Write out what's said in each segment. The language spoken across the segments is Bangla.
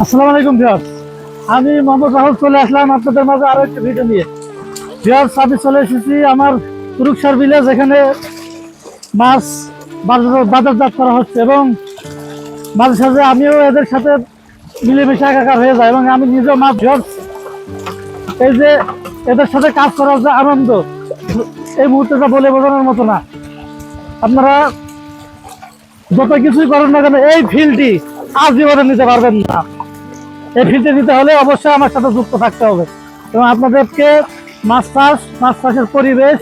আসসালামু আলাইকুম, ভিউয়ার্স। আমি মোহাম্মদ রাহুল চলে আসলাম আপনাদের মাঝে আরও একটা ভিডিও নিয়ে। ভিউয়ার্স, আমি চলে এসেছি আমার তুরুকসার ভিলেজ এখানে মাছ বাজার- বাজারজাত করা হচ্ছে এবং মাঝে সাঝে আমিও এদের সাথে মিলেমিশে একাকার হয়ে যায় এবং আমি নিজেও মাছ ভিউয়ার্স এই যে এদের সাথে কাজ করার যে আনন্দ, এই মুহূর্তেটা বলে বোঝানোর মতো না। আপনারা যত কিছুই করেন না কেন, এই ফিল্ডটি আজীবনে নিতে পারবেন না। এই ফিল্ডে নিতে হলে অবশ্যই আমার সাথে যুক্ত থাকতে হবে। এবং আপনাদেরকে মাছ চাষ মাছ চাষের পরিবেশ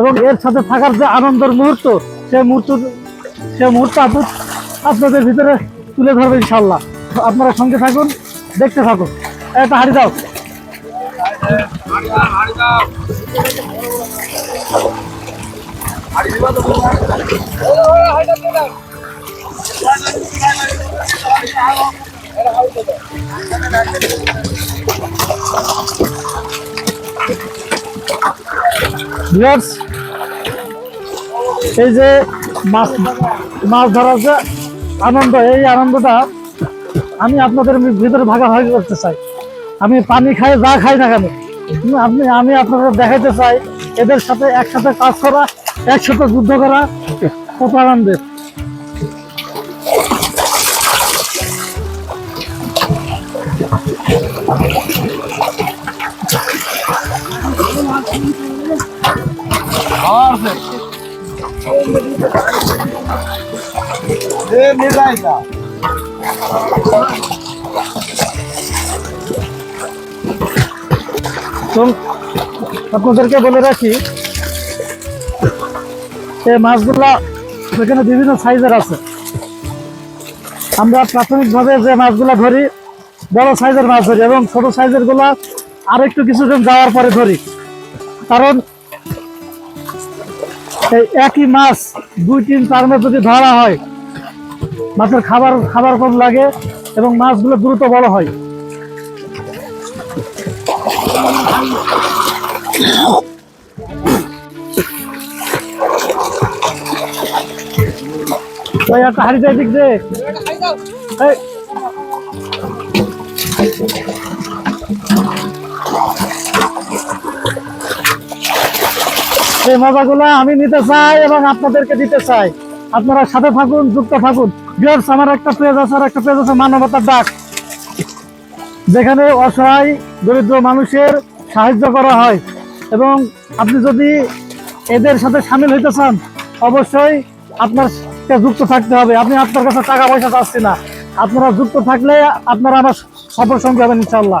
এবং এর সাথে থাকার যে আনন্দের মুহূর্ত, সেই মুহূর্ত সেই মুহূর্ত আপনাদের ভিতরে তুলে ধরবে ইনশাল্লাহ। আপনারা সঙ্গে থাকুন, দেখতে থাকুন। একটা হাড়ি দাও। এই যে মাছ মাছ ধরার যে আনন্দ, এই আনন্দটা আমি আপনাদের ভিতরে ভাগাভাগি করতে চাই। আমি পানি খাই, যা খাই না কেন? আপনি, আমি আপনাদের দেখাইতে চাই, এদের সাথে একসাথে কাজ করা, একসাথে যুদ্ধ করা কত আনন্দের তো আপনাদেরকে বলে রাখি, এই মাছগুলা এখানে বিভিন্ন সাইজের আছে। আমরা প্রাথমিকভাবে যে মাছগুলা ধরি, বড় সাইজের মাছ ধরি এবং ছোট সাইজেরগুলা আরেকটু কিছুদিন যাওয়ার পরে ধরি। কারণ এই একই মাছ দুই, তিন টার্মে যদি ধরা হয় মাছের খাবার খাবার কম লাগে এবং মাছগুলো দ্রুত বড় হয়। ওই একটা মজাগুলো আমি নিতে চাই এবং আপনাদেরকে দিতে চাই। আপনারা সাথে থাকুন, যুক্ত থাকুন। আমার একটা পেজ আছে, আর একটা পেজ আছে মানবতার ডাক। যেখানে অসহায়, দরিদ্র মানুষের সাহায্য করা হয়। এবং আপনি যদি এদের সাথে সামিল হইতে চান, অবশ্যই আপনার যুক্ত থাকতে হবে। আপনি আপনার কাছে টাকা পয়সা চাচ্ছি না। আপনারা যুক্ত থাকলে আপনারা আমার সফর সঙ্গে হবেন ইনশাল্লাহ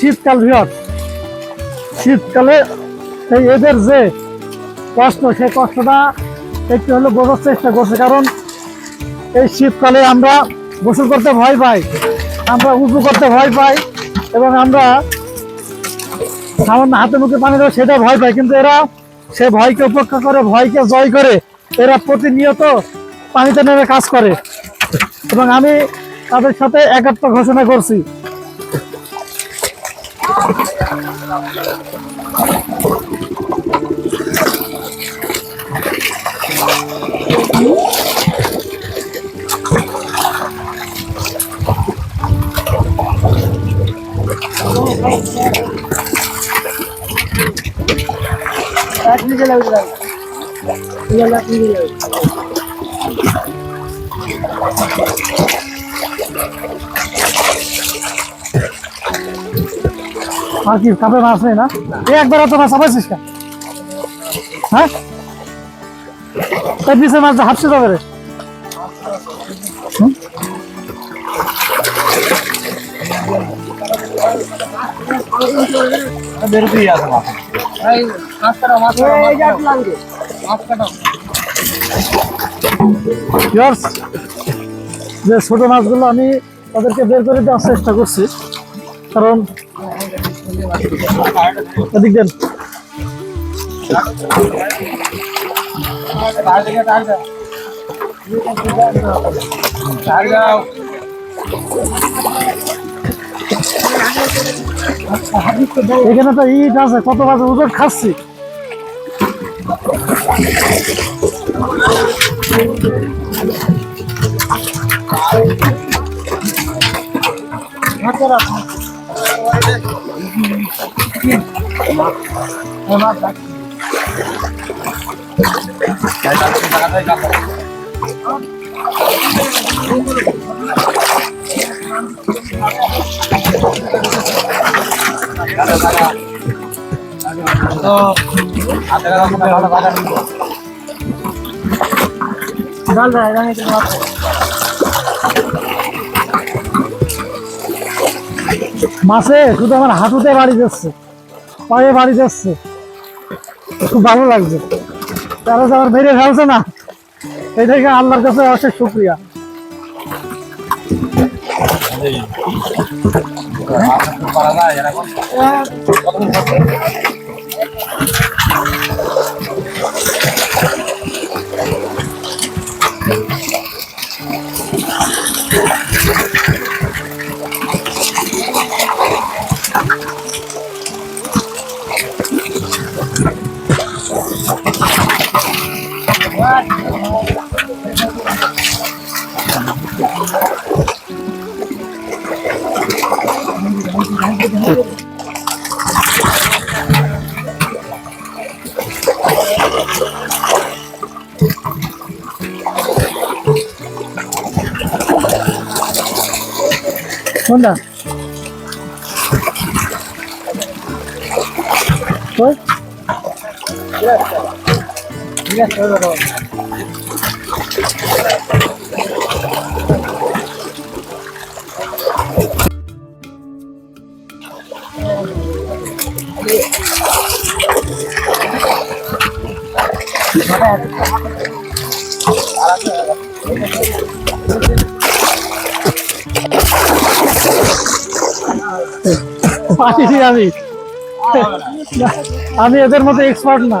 শীতকাল ভিড় শীতকালে এই এদের যে কষ্ট, সেই কষ্টটা একটু হলে বোঝার চেষ্টা করছে, কারণ এই শীতকালে আমরা গোসল করতে ভয় পাই, আমরা উঁচু করতে ভয় পাই এবং আমরা সামান্য হাতে মুখে পানি দেবো সেটা ভয় পাই, কিন্তু এরা সে ভয়কে উপেক্ষা করে, ভয়কে জয় করে, এরা প্রতিনিয়ত পানিতে নেমে কাজ করে। এবং আমি তাদের সাথে একাত্ম ঘোষণা করছি Lahat Thank you. আর কি কাপে মাছ নেই না এই একবার তো মাছ আপাইছিস হ্যাঁ এই পিসের মাছ হাফসে যাবে রে? Yours? যে ছোট মাছগুলো আমি তাদেরকে বের করে দেওয়ার চেষ্টা করছি, কারণ এখানে তো ইট আছে কত মাছ ওজন খাচ্ছি। ডাল রায় রাঙে মাছে শুধু আমার হাঁটুতে বাড়ি যাচ্ছে, পায়ে বাড়ি যাচ্ছে। খুব ভালো লাগছে। তারা তো আমার বেরিয়ে ফেলছে না। এই এটাকে আল্লাহর কাছে অশেষ শুক্রিয়া। Hôn à? Hôn? Hôn? আমি। আমি এদের মতো এক্সপার্ট না।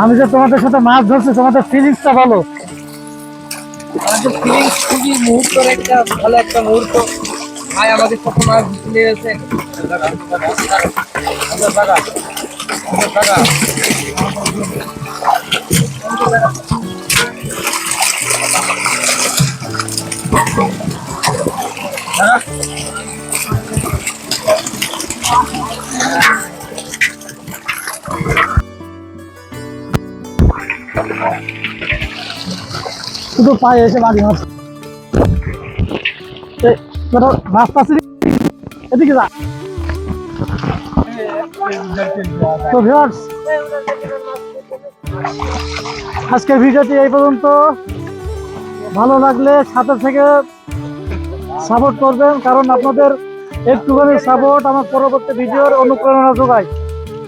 আমি যে তোমাদের সাথে মাছ ধরছি, তোমাদের ফিলিংসটা আমাদের ফিলিংস খুবই একটা ভালো একটা মুহূর্ত। মাছ গেছে শুধু পায়ে এসে বেটা, মাছ পাচ্ছি এদিকে যা। তো ভিউয়ার্স আজকের ভিডিওটি এই পর্যন্ত। ভালো লাগলে সাথে থেকে সাপোর্ট করবেন কারণ আপনাদের একটুখানি সাপোর্ট আমার পরবর্তী ভিডিওর অনুপ্রেরণা যোগায়।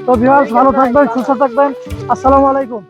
তো ভিউয়ার্স ভালো থাকবেন সুস্থ থাকবেন। আসসালামু আলাইকুম।